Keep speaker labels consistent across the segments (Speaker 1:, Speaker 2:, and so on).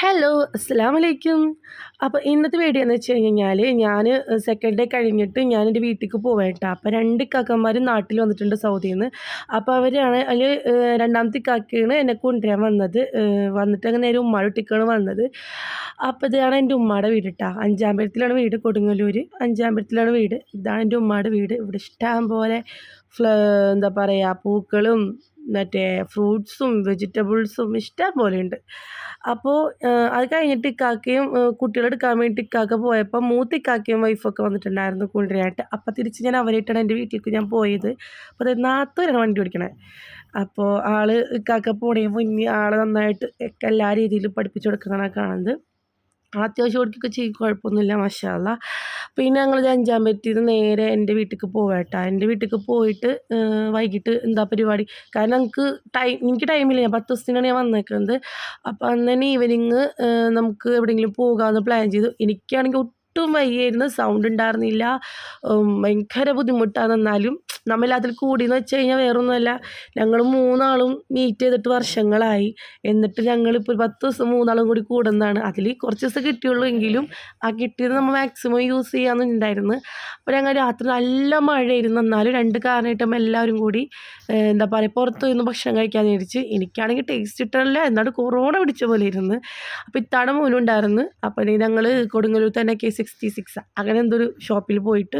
Speaker 1: Hello അസ്സാം വലൈക്കും അപ്പോൾ ഇന്നത്തെ വീഡിയോ എന്ന് വെച്ച് കഴിഞ്ഞാൽ ഞാൻ സെക്കൻഡ് ഡേ കഴിഞ്ഞിട്ട് ഞാൻ എന്റെ വീട്ടിലേക്ക് പോവേട്ടാ. അപ്പോൾ രണ്ട് കാക്കന്മാർ നാട്ടിൽ വന്നിട്ടുണ്ട് സൗദിയിൽ നിന്ന് അപ്പോൾ അവരാണ് അതിൽ രണ്ടാമത്തെ കാക്കയാണ് എന്നെ കൊണ്ടുവരാൻ വന്നത്. വന്നിട്ട് അങ്ങനെ നേരെ ഉമ്മാടെ വീട്ടിലേക്കാണ് വന്നത്. അപ്പോൾ ഇതാണ് എന്റെ ഉമ്മാടെ വീട് കേട്ടോ അഞ്ചാമ്പലത്തിലാണ് വീട് കൊടുങ്ങല്ലൂർ അഞ്ചാമ്പലത്തിലാണ് വീട്. ഇതാണ് എന്റെ ഉമ്മാടെ വീട്. ഇവിടെ ഇഷ്ടം പോലെ ഫ്ല എന്താ പറയുക പൂക്കളും മറ്റേ ഫ്രൂട്ട്സും വെജിറ്റബിൾസും ഇഷ്ടം പോലെ ഉണ്ട് അപ്പോൾ അത് കഴിഞ്ഞിട്ട് ഇക്കാക്കയും കുട്ടികളെടുക്കാൻ വേണ്ടി ഇക്കാക്ക പോയപ്പോൾ മൂത്ത ഇക്കാക്കയും വൈഫൊക്കെ വന്നിട്ടുണ്ടായിരുന്നു കൂടുതലായിട്ട് അപ്പോൾ തിരിച്ച് ഞാൻ അവരായിട്ടാണ് എന്റെ വീട്ടിലേക്ക് ഞാൻ പോയത്. അപ്പോൾ അത് നാത്തൂരാണ് വണ്ടി ഓടിക്കണേ. അപ്പോൾ ആൾ ഇക്കാക്ക പോണേ മുന്നേ ആൾ നന്നായിട്ട് എല്ലാ രീതിയിലും പഠിപ്പിച്ചു കൊടുക്കുന്നതാണ് കാണുന്നത്. അത്യാവശ്യം ഓടിക്കൊക്കെ ചെയ്യും കുഴപ്പമൊന്നുമില്ല മഷാല്ല പിന്നെ ഞങ്ങൾ അഞ്ചാം പറ്റിയത് നേരെ എന്റെ വീട്ടിലേക്ക് പോവാട്ടാ എന്റെ വീട്ടിലേക്ക് പോയിട്ട് വൈകിട്ട് എന്താ പരിപാടി? കാരണം ഞങ്ങൾക്ക് ടൈം എനിക്ക് ടൈമില്ല ഞാൻ പത്ത് ദിവസത്തിനാണ് ഞാൻ വന്നേക്കുന്നത് അപ്പോൾ അന്ന് തന്നെ ഈവനിങ് നമുക്ക് എവിടെയെങ്കിലും പോകാമെന്ന് പ്ലാൻ ചെയ്തു. എനിക്കാണെങ്കിൽ ഒട്ടും വയ്യായിരുന്നു. സൗണ്ട് ഉണ്ടായിരുന്നില്ല. ഭയങ്കര ബുദ്ധിമുട്ടാണ് എന്നാലും. നമ്മൾ അതിൽ കൂടിയെന്ന് വെച്ച് കഴിഞ്ഞാൽ വേറൊന്നുമല്ല. ഞങ്ങൾ മൂന്നാളും മീറ്റ് ചെയ്തിട്ട് വർഷങ്ങളായി. എന്നിട്ട് ഞങ്ങളിപ്പോൾ ഒരു പത്ത് ദിവസം മൂന്നാളും കൂടി കൂടുന്നതാണ്. അതിൽ കുറച്ച് ദിവസം കിട്ടിയുള്ളൂ എങ്കിലും ആ കിട്ടിയത് നമ്മൾ മാക്സിമം യൂസ് ചെയ്യാമെന്നുണ്ടായിരുന്നു അപ്പോൾ ഞങ്ങൾ രാത്രി നല്ല മഴയായിരുന്നു. എന്നാലും രണ്ട് കാരണമായിട്ടും എല്ലാവരും കൂടി എന്താ പറയുക പുറത്ത് നിന്ന് ഭക്ഷണം കഴിക്കാൻ വിചാരിച്ച് എനിക്കാണെങ്കിൽ ടേസ്റ്റ് ഇട്ടല്ല എന്നാലും കൊറോണ പിടിച്ച പോലെ ഇരുന്നു അപ്പോൾ ഇത്താണ് മോനും ഉണ്ടായിരുന്നു. അപ്പോൾ ഞങ്ങൾ കൊടുങ്ങല്ലൂർ തന്നെ കെ സിക്സ്റ്റി സിക്സ് അങ്ങനെ എന്തൊരു ഷോപ്പിൽ പോയിട്ട്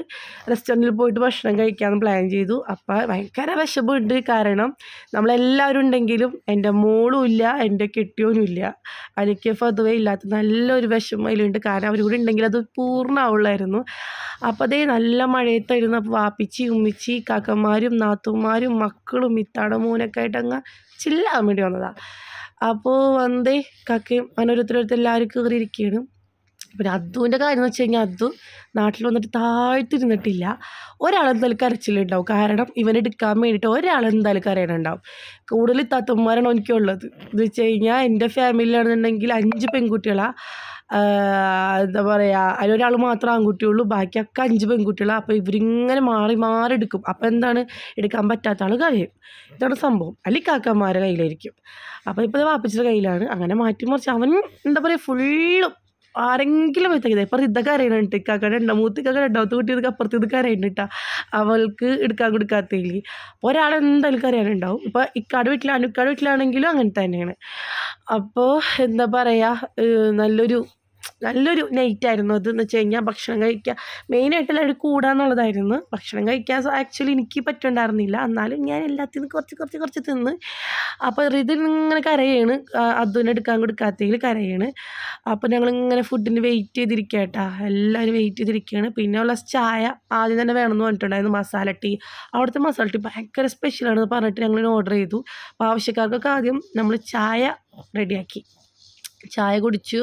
Speaker 1: റെസ്റ്റോറന്റിൽ പോയിട്ട് ഭക്ഷണം കഴിക്കാമെന്ന് പ്ലാൻ ചെയ്തു അപ്പോൾ ഭയങ്കര വിഷമമുണ്ട്. കാരണം നമ്മളെല്ലാവരും ഉണ്ടെങ്കിലും എന്റെ മോളും ഇല്ല എന്റെ കെട്ടിയോനും ഇല്ല. എനിക്ക് പൊതുവേ ഇല്ലാത്ത നല്ലൊരു വിഷമം അതിലുണ്ട് കാരണം അവരും കൂടി ഉണ്ടെങ്കിൽ അത് പൂർണമാവുള്ളായിരുന്നു അപ്പോൾ അതേ നല്ല മഴയത്തായിരുന്നു. അപ്പോൾ വാപ്പിച്ചി ഉമ്മിച്ചി കാക്കന്മാരും നാത്തുമാരും മക്കളും ഇത്താട മോനൊക്കെ ആയിട്ട് അങ്ങ് ചില്ലാൻ വേണ്ടി വന്നതാണ് അപ്പോൾ വന്നേ കാക്കയും അങ്ങനെ ഓരോരുത്തരോരുത്തർ എല്ലാവരും കയറിയിരിക്കുകയാണ്. പിന്നെ അദ്ദുവിന്റെ കാര്യം എന്ന് വെച്ച് കഴിഞ്ഞാൽ അദ്ദു നാട്ടിൽ വന്നിട്ട് താഴ്ത്തിരുന്നിട്ടില്ല. ഒരാളെന്തായാലും കരച്ചിലുണ്ടാവും. കാരണം ഇവനെടുക്കാൻ വേണ്ടിയിട്ട് ഒരാളെന്തായാലും കരയണുണ്ടാവും കൂടുതൽ താത്തന്മാരാണ് എനിക്കുള്ളത്. എന്ന് വെച്ച് കഴിഞ്ഞാൽ എന്റെ ഫാമിലിയിലാണെന്നുണ്ടെങ്കിൽ അഞ്ച് പെൺകുട്ടികളാണ് എന്താ പറയുക അതിലൊരാൾ മാത്രം ആൺകുട്ടിയുള്ളൂ. ബാക്കിയൊക്കെ അഞ്ച് പെൺകുട്ടികളാണ് അപ്പോൾ ഇവരിങ്ങനെ മാറി മാറി എടുക്കും. അപ്പോൾ എന്താണ്? എടുക്കാൻ പറ്റാത്ത ആൾ കരയും. ഇതാണ് സംഭവം. അല്ലെങ്കിൽ കാക്കന്മാരുടെ കയ്യിലായിരിക്കും. അപ്പോൾ ഇപ്പോൾ വാപ്പച്ചിയുടെ കയ്യിലാണ്. അങ്ങനെ മാറ്റി മറിച്ച് അവൻ എന്താ പറയുക ഫുള്ളും ആരെങ്കിലും എത്തിക്കുന്നത് ഇപ്പം ഇതൊക്കെ അറിയണുണ്ട്. ഇക്കാക്കടെ ഉണ്ടോ മൂത്തിക്കൊക്കെ രണ്ടാമത്തെ അപ്പുറത്ത് ഇതൊക്കെ അറിയണ്ടിട്ടാ അവൾക്ക് എടുക്കാൻ കൊടുക്കാത്തതിൽ അപ്പോൾ ഒരാൾ അറിയാനുണ്ടാവും. ഇപ്പോൾ ഇക്കാട് വീട്ടിലാണ് ഇക്കാട് വീട്ടിലാണെങ്കിലും അങ്ങനെ തന്നെയാണ്. അപ്പോൾ എന്താ പറയുക നല്ലൊരു നല്ലൊരു നൈറ്റായിരുന്നു അത് എന്ന് വെച്ച് കഴിഞ്ഞാൽ ഭക്ഷണം കഴിക്കുക മെയിനായിട്ട് എല്ലാവരും കൂടാന്നുള്ളതായിരുന്നു ഭക്ഷണം കഴിക്കാൻ ആക്ച്വലി എനിക്ക് പറ്റുണ്ടായിരുന്നില്ല. എന്നാലും ഞാൻ എല്ലാത്തിനും കുറച്ച് കുറച്ച് കുറച്ച് തിന്ന്. അപ്പോൾ റിതിൽ ഇങ്ങനെ കരയാണ്. അതിനെ എടുക്കാൻ കൊടുക്കാത്തതിൽ കരയാണ്. അപ്പോൾ ഞങ്ങളിങ്ങനെ ഫുഡിന് വെയിറ്റ് ചെയ്തിരിക്കുക കേട്ടോ എല്ലാവരും വെയിറ്റ് ചെയ്തിരിക്കുകയാണ് പിന്നെ ഉള്ള ചായ ആദ്യം തന്നെ വേണമെന്ന് പറഞ്ഞിട്ടുണ്ടായിരുന്നു. മസാല ടീ അവിടുത്തെ മസാല ടീ ഭയങ്കര സ്പെഷ്യലാണെന്ന് പറഞ്ഞിട്ട് ഞങ്ങൾ ഓർഡർ ചെയ്തു. അപ്പോൾ ആവശ്യക്കാർക്കൊക്കെ ആദ്യം നമ്മൾ ചായ റെഡിയാക്കി ചായ കുടിച്ചു.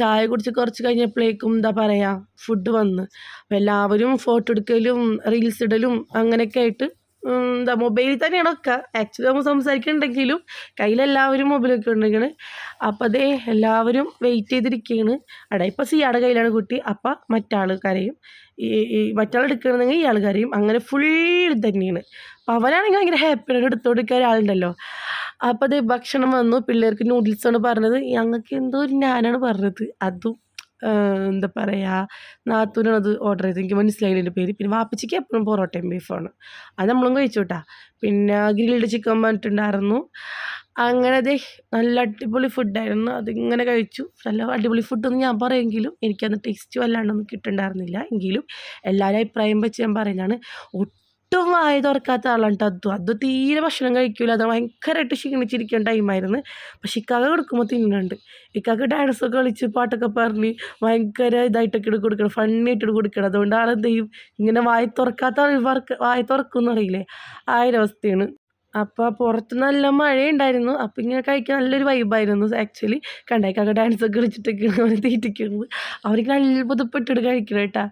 Speaker 1: ചായ കുടിച്ച് കുറച്ച് കഴിഞ്ഞപ്പോഴേക്കും എന്താ പറയുക ഫുഡ് വന്ന്. അപ്പോൾ എല്ലാവരും ഫോട്ടോ എടുക്കലും റീൽസ് ഇടലും അങ്ങനെയൊക്കെ ആയിട്ട് എന്താ മൊബൈലിൽ തന്നെയാണ് ഒക്കെ. ആക്ച്വലി നമ്മൾ സംസാരിക്കുന്നുണ്ടെങ്കിലും കയ്യിലെല്ലാവരും മൊബൈലൊക്കെ ഉണ്ടെങ്കിൽ അപ്പം അതേ എല്ലാവരും വെയിറ്റ് ചെയ്തിരിക്കുകയാണ് അവിടെ സി സിയാടെ കയ്യിലാണ് കുട്ടി. അപ്പം മറ്റാൾ കരയും. ഈ ഈ മറ്റാൾ എടുക്കണമെങ്കിൽ ഇയാൾ അങ്ങനെ ഫുൾ തന്നെയാണ് അപ്പം അവനാണെങ്കിൽ ഭയങ്കര ഹാപ്പിയാണ് എടുത്തോണ്ടിരിക്കാൻ ഒരാളുണ്ടല്ലോ. അപ്പോൾ അത് ഭക്ഷണം വന്നു. പിള്ളേർക്ക് ആണ് പറഞ്ഞത്. ഞങ്ങൾക്ക് എന്തോ ഒരു ഞാനാണ് പറഞ്ഞത്. അതും എന്താ പറയുക നാത്തൂനാണ് അത് ഓർഡർ ചെയ്തത്. എനിക്ക് മനസ്സിലായില്ല എന്റെ പേര്. പിന്നെ വാപ്പച്ചിക്ക് എപ്പോഴും പൊറോട്ടയും ബീഫാണ് അത് നമ്മളും കഴിച്ചു പിന്നെ ഗ്രിൽഡ് ചിക്കൻ പറഞ്ഞിട്ടുണ്ടായിരുന്നു. അങ്ങനെ അതെ നല്ല അടിപൊളി ഫുഡായിരുന്നു അതിങ്ങനെ കഴിച്ചു. നല്ല അടിപൊളി ഫുഡൊന്നും ഞാൻ പറയുമെങ്കിലും എനിക്കന്ന് ടേസ്റ്റ് വല്ലാണ്ടൊന്നും കിട്ടുന്നുണ്ടായിരുന്നില്ല എങ്കിലും എല്ലാവരും അഭിപ്രായം വെച്ച് ഞാൻ പറയുന്നതാണ്. ഒട്ടും വായ തുറക്കാത്ത ആളാണ് കേട്ടോ അദ്ദു തീരെ ഭക്ഷണം കഴിക്കില്ല അത് ഭയങ്കരമായിട്ട് ക്ഷീണിച്ചിരിക്കുന്ന ടൈമായിരുന്നു പക്ഷെ ഇക്കാക്ക കൊടുക്കുമ്പോൾ തിന്നുന്നുണ്ട്. ഇക്കാക്ക ഡാൻസൊക്കെ കളിച്ച് പാട്ടൊക്കെ പറഞ്ഞ് ഭയങ്കര ഇതായിട്ടൊക്കെ ഇട്ട് കൊടുക്കണം. ഫണ്ണിയായിട്ട് കൊടുക്കണം. അതുകൊണ്ട് ആളെന്ത് ചെയ്യും? ഇങ്ങനെ വായ തുറക്കാത്ത ആൾക്കാർക്ക് വായ തുറക്കും അറിയില്ലേ ആ ഒരു അവസ്ഥയാണ് അപ്പോൾ പുറത്ത് നല്ല മഴയുണ്ടായിരുന്നു. അപ്പോൾ ഇങ്ങനെ കഴിക്കാൻ നല്ലൊരു വൈബായിരുന്നു ആക്ച്വലി കണ്ടേക്കാക്ക ഡാൻസ് ഒക്കെ കളിച്ചിട്ടൊക്കെയാണ് അവർ തീറ്റിക്കുന്നത്. അവർക്ക് അത്ഭുതപ്പെട്ടിട്ട് കഴിക്കണം കേട്ടാ.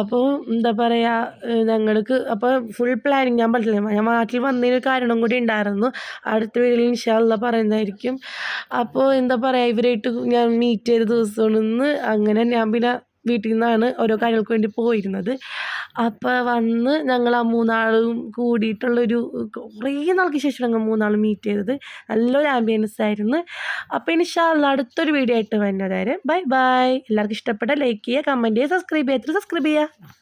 Speaker 1: അപ്പോൾ എന്താ പറയുക ഞങ്ങൾക്ക് അപ്പോൾ ഫുൾ പ്ലാനിങ് ഞാൻ പറഞ്ഞില്ല ഞാൻ നാട്ടിൽ വന്നതിന് കാരണം കൂടി ഉണ്ടായിരുന്നു. അടുത്ത വീട്ടിൽ ഇൻഷാല്ല പറയുന്നതായിരിക്കും. അപ്പോൾ എന്താ പറയുക ഇവരായിട്ട് ഞാൻ മീറ്റ് ചെയ്ത ദിവസമാണ് അങ്ങനെ ഞാൻ പിന്നെ വീട്ടിൽ നിന്നാണ് ഓരോ കാര്യങ്ങൾക്ക് വേണ്ടി പോയിരുന്നത്. അപ്പോൾ വന്ന് ഞങ്ങൾ ആ മൂന്നാളും കൂടിയിട്ടുള്ളൊരു കുറേ നാൾക്ക് ശേഷം ഞങ്ങൾ മൂന്നാളും മീറ്റ് ചെയ്തത്. നല്ലൊരു ആംബിയൻസ് ആയിരുന്നു. അപ്പോൾ ഇനി അല്ലാ അടുത്തൊരു വീഡിയോ ആയിട്ട് വരുന്നത് ബൈ ബൈ എല്ലാവർക്കും ഇഷ്ടപ്പെട്ട ലൈക്ക് ചെയ്യുക കമന്റ് ചെയ്യുക സബ്സ്ക്രൈബ് ചെയ്യുക. സബ്സ്ക്രൈബ് ചെയ്യുക?